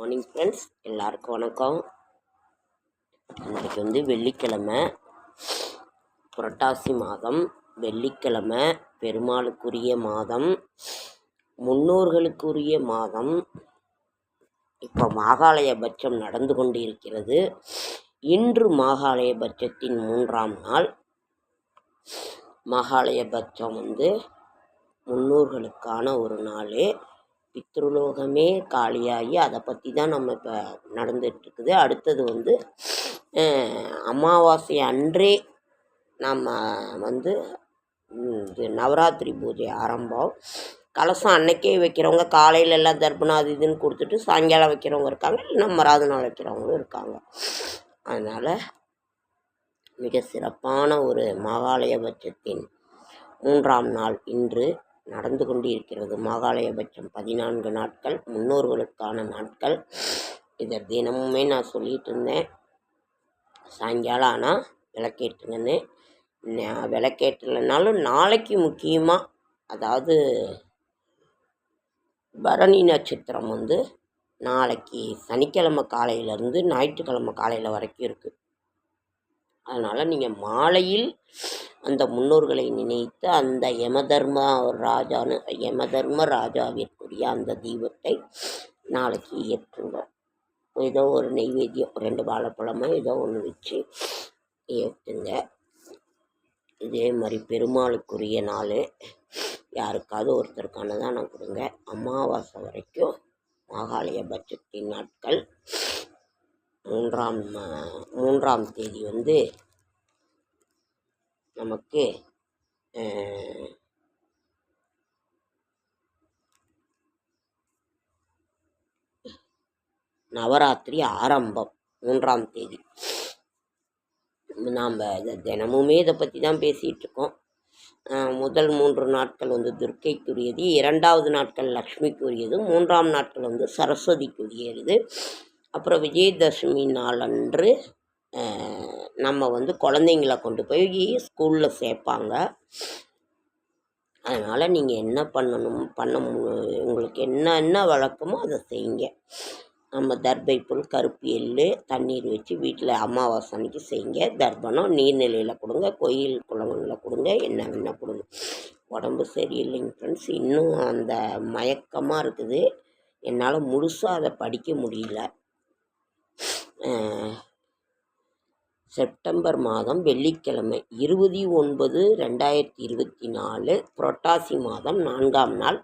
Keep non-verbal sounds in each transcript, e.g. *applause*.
Morning friends எல்லாருக்கும் வணக்கம். இன்றைக்கு வந்து வெள்ளிக்கிழமை புரட்டாசி மாதம் வெள்ளிக்கிழமை பெருமாளுக்குரிய மாதம் முன்னோர்களுக்குரிய மாதம். இப்போ மாகாளய பட்சம் நடந்து கொண்டிருக்கிறது. இன்று மாகாளய பட்சத்தின் மூன்றாம் நாள். மகாலய பட்சம் வந்து முன்னோர்களுக்கான ஒரு நாள். பித்ருலோகமே காலியாகி அதை பற்றி தான் நம்ம இப்போ நடந்துகிட்ருக்குது. அடுத்தது வந்து அமாவாசை அன்றே நம்ம வந்து இது நவராத்திரி பூஜை ஆரம்பம். கலசம் அன்னைக்கே வைக்கிறவங்க காலையில எல்லாம் தர்ப்பணம் அது இதுன்னு கொடுத்துட்டு சாயங்காலம் வைக்கிறவங்க இருக்காங்க இல்லைன்னா மறாத நாள் வைக்கிறவங்களும் இருக்காங்க. அதனால் மிக சிறப்பான ஒரு மகாலயபட்சத்தின் மூன்றாம் நாள் இன்று நடந்து கொண்டிருக்கிறது. மாகாலயபட்சம் பதினான்கு நாட்கள் முன்னோர்களுக்கான நாட்கள். இதை தினமுமே நான் சொல்லிட்டு இருந்தேன் சாயங்காலம் ஆனால் விளக்கேற்றுங்கன்னு. நா- விளக்கேற்றலைனாலும் நாளைக்கு முக்கியமாக அதாவது பரணி நட்சத்திரம் வந்து நாளைக்கு சனிக்கிழமை காலையிலேருந்து ஞாயிற்றுக்கிழமை காலையில் வரைக்கும் இருக்குது அதனால் நீங்கள் மாலையில் அந்த முன்னோர்களை நினைத்து அந்த யமதர்ம ராஜான்னு யமதர்ம ராஜாவிற்குரிய அந்த தீபத்தை நாளைக்கு ஏற்றுங்க ஏதோ ஒரு நெய்வேத்தியம் ரெண்டு வாழைப்பழமோ ஏதோ ஒன்று வச்சு ஏற்றுங்க இதே மாதிரி பெருமாளுக்குரிய நாள். யாருக்காவது ஒருத்தருக்கானதானம் கொடுங்க. அமாவாசை வரைக்கும் மாகாளய பட்சத்தின் நாட்கள். மூன்றாம் மூன்றாம் தேதி வந்து நமக்கு நவராத்திரி ஆரம்பம் மூன்றாம் தேதி. நாம் இதை தினமுமே இதை பற்றி தான் பேசிகிட்டு இருக்கோம். முதல் மூன்று நாட்கள் வந்து துர்க்கைக்குரியது இரண்டாவது நாட்கள் லக்ஷ்மிக்குரியது மூன்றாம் நாட்கள் வந்து சரஸ்வதிக்குரியது. அப்புறம் விஜயதசமி நாளன்று அன்று நம்ம வந்து குழந்தைங்கள கொண்டு போய் ஸ்கூலில் சேர்ப்பாங்க அதனால் நீங்கள் என்ன பண்ணணும் பண்ண மு- உங்களுக்கு என்னென்ன வழக்கமோ அதை செய்யுங்க. நம்ம தர்பை புல் கருப்பு எள்ளு தண்ணீர் வச்சு வீட்டில் அமாவாசை அன்னைக்கு செய்யுங்க. தர்ப்பணம் நீர்நிலையில் கொடுங்க கோயில் குளங்களில் கொடுங்க என்ன வேணால் கொடுங்க. உடம்பு சரியில்லைங்க ஃப்ரெண்ட்ஸ் இன்னும் அந்த மயக்கமாக இருக்குது. என்னால் முழுசாக அதை படிக்க முடியல. செப்டம்பர் மாதம் வெள்ளிக்கிழமை இருபது ஒன்பது ரெண்டாயிரத்தி இருபத்தி நாலு புரட்டாசி மாதம் நான்காம் நாள்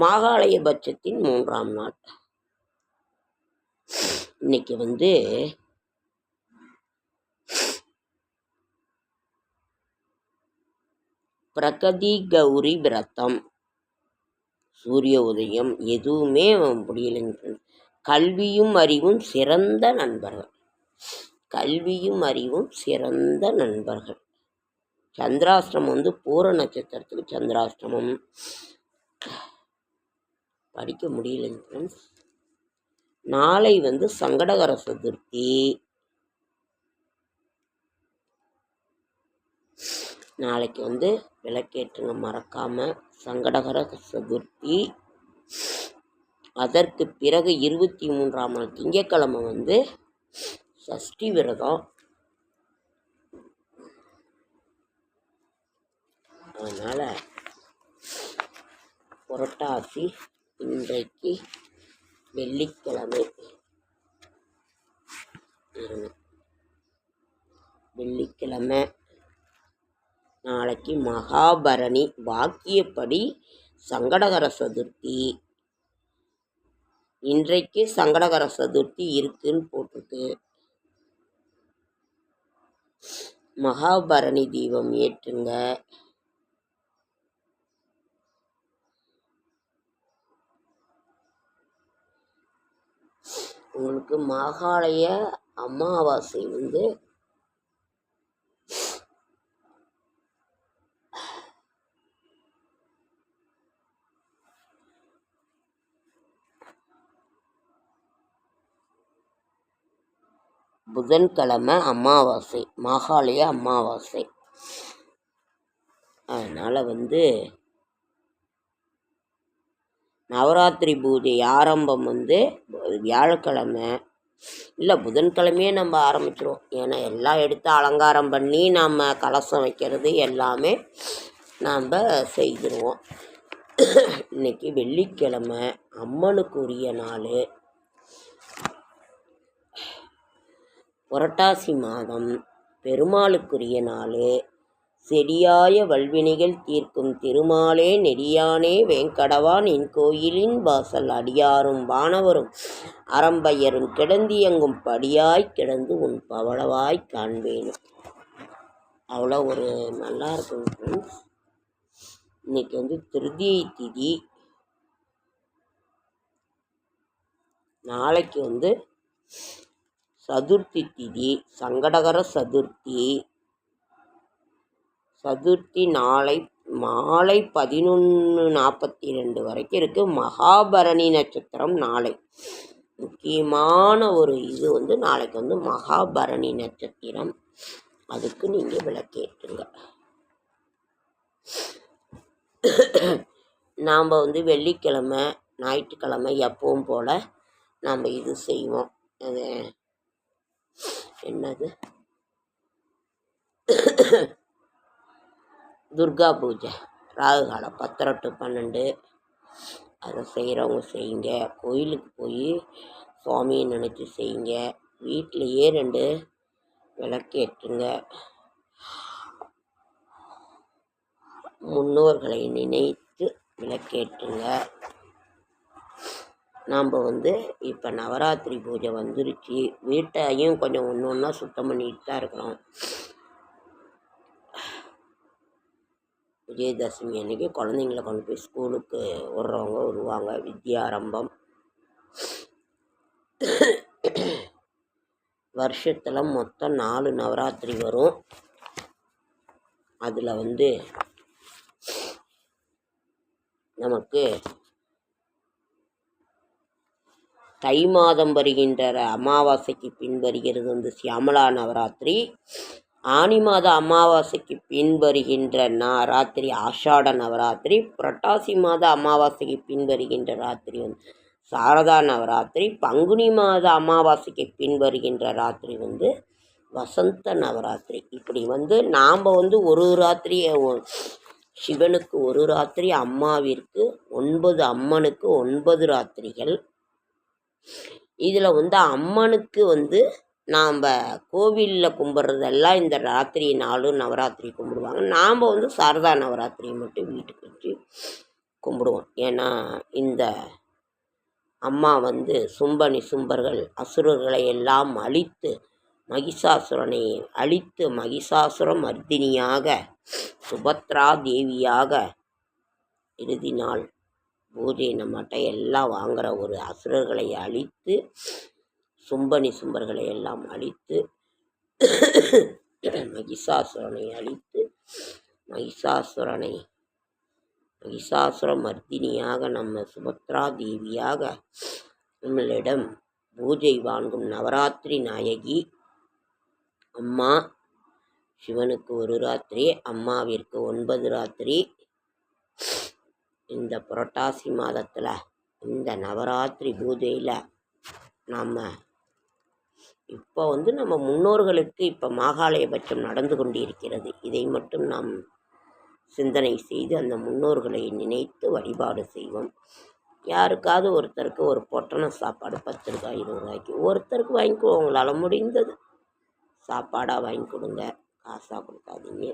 மாகாலய பட்சத்தின் மூன்றாம் நாள். இன்னைக்கு வந்து பிரகதி கௌரி விரதம். சூரிய உதயம் எதுவுமே முடியலைங்க. கல்வியும் அறிவும் சிறந்த நண்பர்கள். கல்வியும் அறிவும் சிறந்த நண்பர்கள். சந்திராஷ்டிரமம் வந்து பூர நட்சத்திரத்துக்கு சந்திராஷ்டிரமம். படிக்க முடியலைங்க ஃப்ரெண்ட்ஸ் நாளை வந்து சங்கடகர சதுர்த்தி. நாளைக்கு வந்து விளக்கேற்றுங்க மறக்காம. சங்கடகர சதுர்த்தி. அதற்கு பிறகு இருபத்தி மூன்றாம் நாள் திங்கட்கிழமை வந்து சஷ்டி விரதம். அதனால் புரட்டாசி இன்றைக்கு வெள்ளிக்கிழமை. வெள்ளிக்கிழமை. நாளைக்கு மகாபரணி. வாக்கியப்படி சங்கடகர சதுர்த்தி. இன்றைக்கு சங்கடகர சதுர்த்தி இருக்குன்னு போட்டிருக்கு. மகாபரணி தீபம் ஏற்றுங்க. உங்களுக்கு மாகாளய அமாவாசை வந்து புதன்கிழமை அமாவாசை மாகாளிய அமாவாசை. அதனால் வந்து நவராத்திரி பூஜை ஆரம்பம் வந்து வியாழக்கிழமை. இல்லை புதன்கிழமையே நம்ம ஆரம்பிச்சிருவோம். ஏன்னா எல்லாம் எடுத்து அலங்காரம் பண்ணி நாம் கலசம் வைக்கிறது எல்லாமே நாம் செய்திருவோம். இன்னைக்கு வெள்ளிக்கிழமை அம்மனுக்குரிய நாள். புரட்டாசி மாதம் பெருமாளுக்குரிய நாள். செடியாய வல்வினைகள் தீர்க்கும் திருமாலே நெடியானே வேங்கடவா நின் கோயிலின் வாசல் அடியாரும் வானவரும். அறம்பையரும் கிடந்தியங்கும் படியாய் கிடந்து உன் பவளவாய் காண்பேன். அவ்வளோ ஒரு நல்லா இருக்கும் ஃப்ரெண்ட்ஸ் இன்னைக்கு வந்து திருதியை திதி. நாளைக்கு வந்து சதுர்த்தி திதி சங்கடகர சதுர்த்தி. சதுர்த்தி நாளை மாலை பதினொன்று நாற்பத்தி ரெண்டு வரைக்கும் இருக்குது மகாபரணி நட்சத்திரம் நாளை. முக்கியமான ஒரு இது வந்து நாளைக்கு வந்து மகாபரணி நட்சத்திரம். அதுக்கு நீங்கள் விளக்கேற்றுங்க. நாம் வந்து வெள்ளிக்கிழமை ஞாயிற்றுக்கிழமை எப்பவும் போல் நாம் இது செய்வோம். அது என்னது? துர்கா பூஜை. ராகு காலம் பத்தரை டு பன்னெண்டு. அதை செய்கிறவங்க செய்யுங்க. கோயிலுக்கு போய் சுவாமியை நினச்சி செய்யுங்க. வீட்டிலையே ரெண்டு விளக்கேற்றுங்க முன்னோர்களை நினைத்து விளக்கேற்றுங்க நாம் வந்து இப்போ நவராத்திரி பூஜை வந்துருச்சு. வீட்டையும் கொஞ்சம் ஒன்று ஒன்றா சுத்தம் பண்ணிட்டு தான் இருக்கிறோம். விஜயதசமி அன்னைக்கு குழந்தைங்கள கொண்டு போய் ஸ்கூலுக்கு விடுறவங்க வருவாங்க. வித்யாரம்பம். வருஷத்தில் மொத்தம் நாலு நவராத்திரி வரும். அதில் வந்து நமக்கு தை மாதம் வருகின்ற அமாவாசைக்கு பின் வருகிறது வந்து சியாமலா நவராத்திரி. ஆனி மாத அமாவாசைக்கு பின் வருகின்ற நா ராத்திரி ஆஷாட நவராத்திரி புரட்டாசி மாத அமாவாசைக்கு பின் வருகின்ற ராத்திரி வந்து சாரதா நவராத்திரி பங்குனி மாத அமாவாசைக்கு பின் வருகின்ற ராத்திரி வந்து வசந்த நவராத்திரி. இப்படி வந்து நாம் வந்து ஒரு ராத்திரி சிவனுக்கு ஒரு ராத்திரி அம்மாவிற்கு ஒன்பது அம்மனுக்கு ஒன்பது ராத்திரிகள். இதில் வந்து அம்மனுக்கு வந்து நாம் கோவிலில் கும்பிட்றதெல்லாம் இந்த ராத்திரி நாளும் நவராத்திரி கும்பிடுவாங்க. நாம் வந்து சாரதா நவராத்திரி மட்டும் வீட்டுக்கு வச்சு கும்பிடுவோம். ஏன்னா இந்த அம்மா வந்து சும்பனி சும்பர்கள் அசுரர்களை எல்லாம் அழித்து மகிஷாசுரனை அழித்து மகிஷாசுர மர்தினியாக சுபத்ரா தேவியாக இறுதி நாள் பூஜை நம்மகிட்ட எல்லாம் வாங்குகிற ஒரு அசுரர்களை அழித்து சும்பனி சும்பர்களை எல்லாம் அழித்து மகிஷாசுரனை அழித்து மகிஷாசுரனை மகிஷாசுர மர்தினியாக நம்ம சுபத்ரா தேவியாக நம்மளிடம் பூஜை வாங்கும் நவராத்திரி நாயகி அம்மா. சிவனுக்கு ஒரு ராத்திரி அம்மாவிற்கு ஒன்பது ராத்திரி. இந்த புரட்டாசி மாதத்தில் இந்த நவராத்திரி பூஜையில் நாம் இப்போ வந்து நம்ம முன்னோர்களுக்கு இப்போ மாகாலயபட்சம் நடந்து கொண்டிருக்கிறது. இதை மட்டும் நாம் சிந்தனை செய்து அந்த முன்னோர்களை நினைத்து வழிபாடு செய்வோம். யாருக்காவது ஒருத்தருக்கு ஒரு பொட்டண சாப்பாடு பத்து ரூபாய் இருபது ரூபாய்க்கு ஒருத்தருக்கு வாங்கிக்கோ உங்களால் முடிந்தது. சாப்பாடாக வாங்கி கொடுங்க காசாக கொடுக்காதீங்க.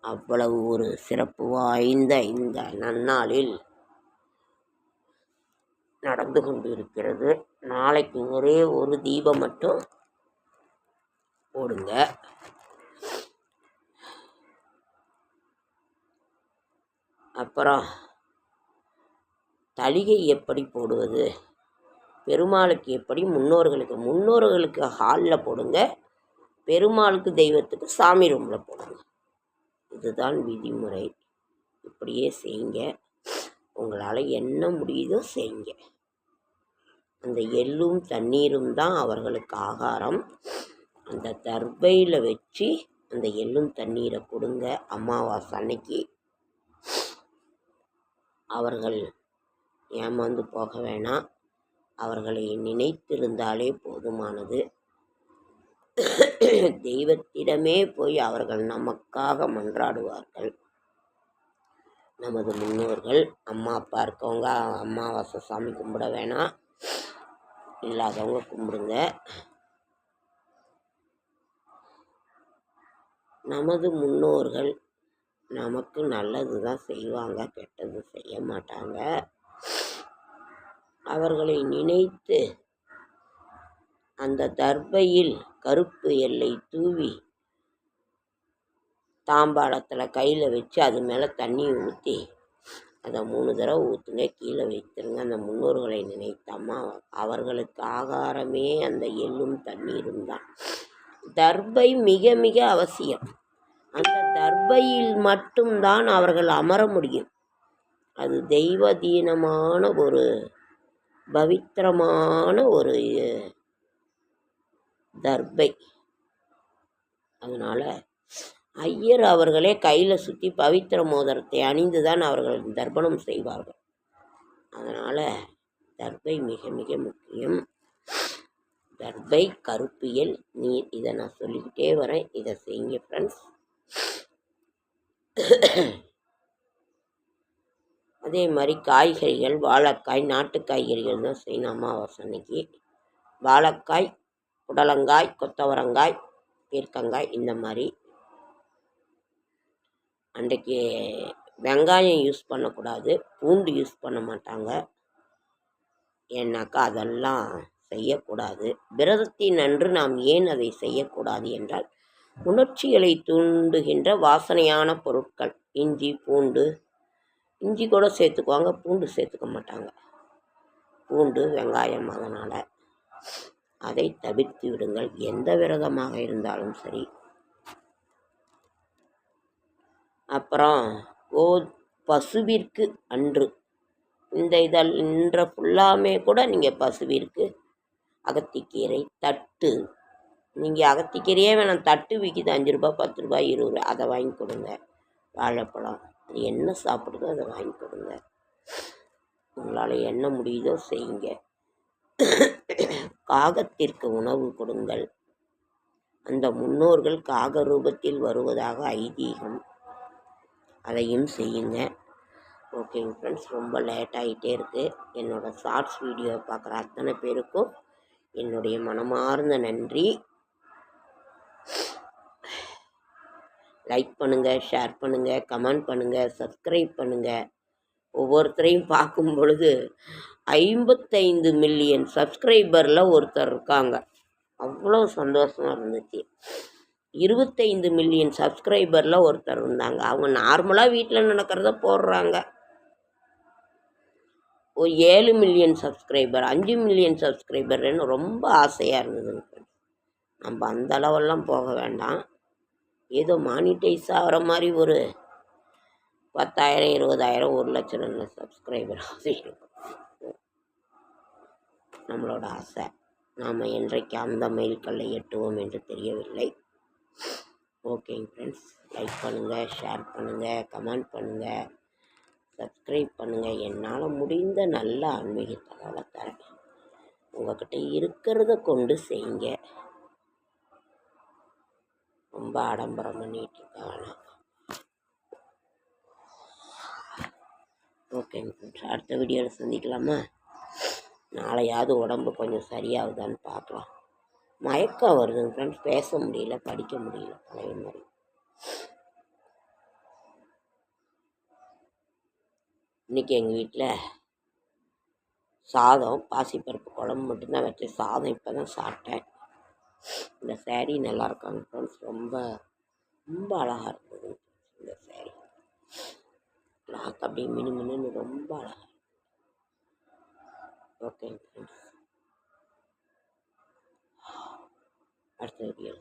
அவ்வளவு ஒரு சிறப்பு வாய்ந்த இந்த நன்னாளில் நடந்து கொண்டு இருக்கிறது நாளைக்கு ஒரே ஒரு தீபம் மட்டும் போடுங்க. அப்புறம் தளிகை எப்படி போடுவது? பெருமாளுக்கு எப்படி? முன்னோர்களுக்கு முன்னோர்களுக்கு ஹாலில் போடுங்க. பெருமாளுக்கு தெய்வத்துக்கு சாமி ரூமில் போடுங்க. இதுதான் விதிமுறை. இப்படியே செய்யுங்க உங்களால் என்ன முடியுதோ செய்யுங்க அந்த எள்ளும் தண்ணீரும் தான் அவர்களுக்கு ஆகாரம். அந்த தர்பையில் வச்சு அந்த எள்ளும் தண்ணீரை கொடுங்க. அமாவாசை அன்னைக்கு அவர்கள் ஏமாந்து போக வேணாம். அவர்களை நினைத்திருந்தாலே போதுமானது. *coughs* தெய்வத்திடமே போய் அவர்கள் நமக்காக மன்றாடுவார்கள். நமது முன்னோர்கள் அம்மா அப்பா இருக்கவங்க அம்மாவாசை சாமி கும்பிட வேணாம் இல்லாதவங்க கும்பிடுங்க. நமது முன்னோர்கள் நமக்கு நல்லது தான் செய்வாங்க கெட்டது செய்ய மாட்டாங்க. அவர்களை நினைத்து அந்த தர்பையில் கருப்பு எல்லை தூவி தாம்பாளத்தில் கையில் வச்சு அது மேலே தண்ணி ஊற்றி அதை மூணு தடவை ஊற்றுங்க கீழே வைத்துருங்க. அந்த முன்னோர்களை நினைத்தம்மா அவர்களுக்கு ஆகாரமே அந்த எள்ளும் தண்ணீரும் தான். தர்பை மிக மிக அவசியம். அந்த தர்பையில் மட்டும்தான் அவர்கள் அமர முடியும். அது தெய்வதீனமான ஒரு பவித்திரமான ஒரு தர்பை. அதனால் ஐயர் அவர்களே கையில் சுற்றி பவித்திர மோதிரத்தை அணிந்து தான் அவர்கள் தர்ப்பணம் செய்வார்கள். அதனால் தர்பை மிக மிக முக்கியம். தர்பை கருப்பியல் நீர் இதை நான் சொல்லிக்கிட்டே வரேன். இதை செய்யுங்க ஃப்ரெண்ட்ஸ் அதே மாதிரி காய்கறிகள் வாழைக்காய் நாட்டு காய்கறிகள் தான் செய்யணும் அமாவாசை அன்னைக்கு வாழைக்காய் புடலங்காய் கொத்தவரங்காய் பீர்க்கங்காய் இந்த மாதிரி. அன்றைக்கு வெங்காயம் யூஸ் பண்ணக்கூடாது பூண்டு யூஸ் பண்ண மாட்டாங்க. ஏன்னாக்கா அதெல்லாம் செய்யக்கூடாது. விரதத்தின் அன்று நாம் ஏன் அதை செய்யக்கூடாது என்றால் உணர்ச்சிகளை தூண்டுகின்ற வாசனையான பொருட்கள் இஞ்சி பூண்டு இஞ்சி கூட சேர்த்துக்குவாங்க பூண்டு சேர்த்துக்க மாட்டாங்க. பூண்டு வெங்காயம் அதனால். அதை தவிர்த்து விடுங்கள். எந்த விரதமாக இருந்தாலும் சரி. அப்புறம் ஓ பசுவிற்கு அன்று. இந்த இதழ் இன்ற ஃபுல்லாமே கூட நீங்கள் பசுவிற்கு அகத்திக்கீரை தட்டு. நீங்கள் அகத்திக்கீரையே வேணாம். தட்டு விற்கிது அஞ்சு ரூபா பத்து ரூபாய் இருபது ரூபா அதை வாங்கி கொடுங்க. வாழைப்பழம். அது என்ன சாப்பிடுதோ அதை வாங்கி கொடுங்க. உங்களால் என்ன முடியுதோ செய்யுங்க. காகத்திற்கு உணவு கொடுங்கள். அந்த முன்னோர்கள் காக ரூபத்தில் வருவதாக ஐதீகம். அதையும் செய்யுங்க. ஓகேங்க ஃப்ரெண்ட்ஸ் ரொம்ப லேட் ஆகிட்டே இருக்குது என்னோடய ஷார்ட்ஸ் வீடியோ பார்க்குற அத்தனை பேருக்கும் என்னுடைய மனமார்ந்த நன்றி. லைக் பண்ணுங்கள் ஷேர் பண்ணுங்கள் கமெண்ட் பண்ணுங்கள் சப்ஸ்கிரைப் பண்ணுங்கள் ஒவ்வொருத்தரையும் பார்க்கும் பொழுது ஐம்பத்தைந்து மில்லியன் சப்ஸ்கிரைபரில் ஒருத்தர் இருக்காங்க. அவ்வளோ சந்தோஷமாக இருந்துச்சு இருபத்தைந்து மில்லியன் சப்ஸ்கிரைபரில் ஒருத்தர் இருந்தாங்க. அவங்க நார்மலாக வீட்டில் நடக்கிறத போடுறாங்க. ஒரு ஏழு மில்லியன் சப்ஸ்கிரைபர் அஞ்சு மில்லியன் சப்ஸ்கிரைபர்னு ரொம்ப ஆசையாக இருந்ததுங்க நம்ம அந்த அளவெல்லாம் போக வேண்டாம். ஏதோ மானிட்டைஸ் ஆகிற மாதிரி ஒரு பத்தாயிரம் இருபதாயிரம் ஒரு லட்சம் ரெண்டு சப்ஸ்கிரைபர் இருக்கும். நம்மளோட ஆசை. நாம் என்றைக்கு அந்த மைல்கல்லை எட்டுவோம் என்று தெரியவில்லை. ஓகேங்க ஃப்ரெண்ட்ஸ் லைக் பண்ணுங்கள் ஷேர் பண்ணுங்கள் கமெண்ட் பண்ணுங்கள் சப்ஸ்கிரைப் பண்ணுங்கள் என்னால் முடிந்த நல்ல ஆன்மீக தகவலை தரேன். உங்கள்கிட்ட இருக்கிறத கொண்டு செய்யுங்க. ரொம்ப ஆடம்பரம் பண்ணிகிட்டு இருக்காங்க ஓகேங்க ஃப்ரெண்ட்ஸ் அடுத்த வீடியோவில் சந்திக்கலாமா? நாளையாவது உடம்பு கொஞ்சம் சரியாகுதான்னு பார்க்கலாம். மயக்கம் வருதுங்க ஃப்ரெண்ட்ஸ் பேச முடியல படிக்க முடியல பழைய மாதிரி. இன்றைக்கி எங்கள் வீட்டில் சாதம் பாசிப்பருப்பு குழம்பு மட்டும்தான் வச்சு சாதம் இப்போ தான் சாப்பிட்டேன். இந்த சேரீ நல்லா இருக்காங்க ஃப்ரெண்ட்ஸ் ரொம்ப ரொம்ப அழகாக இருந்தது இந்த சேரீ கிளாத் அப்படியே மினு மினுன்னு ரொம்ப அழகாக ஓகேங்க ஃப்ரெண்ட்ஸ் அடுத்த வீடியோ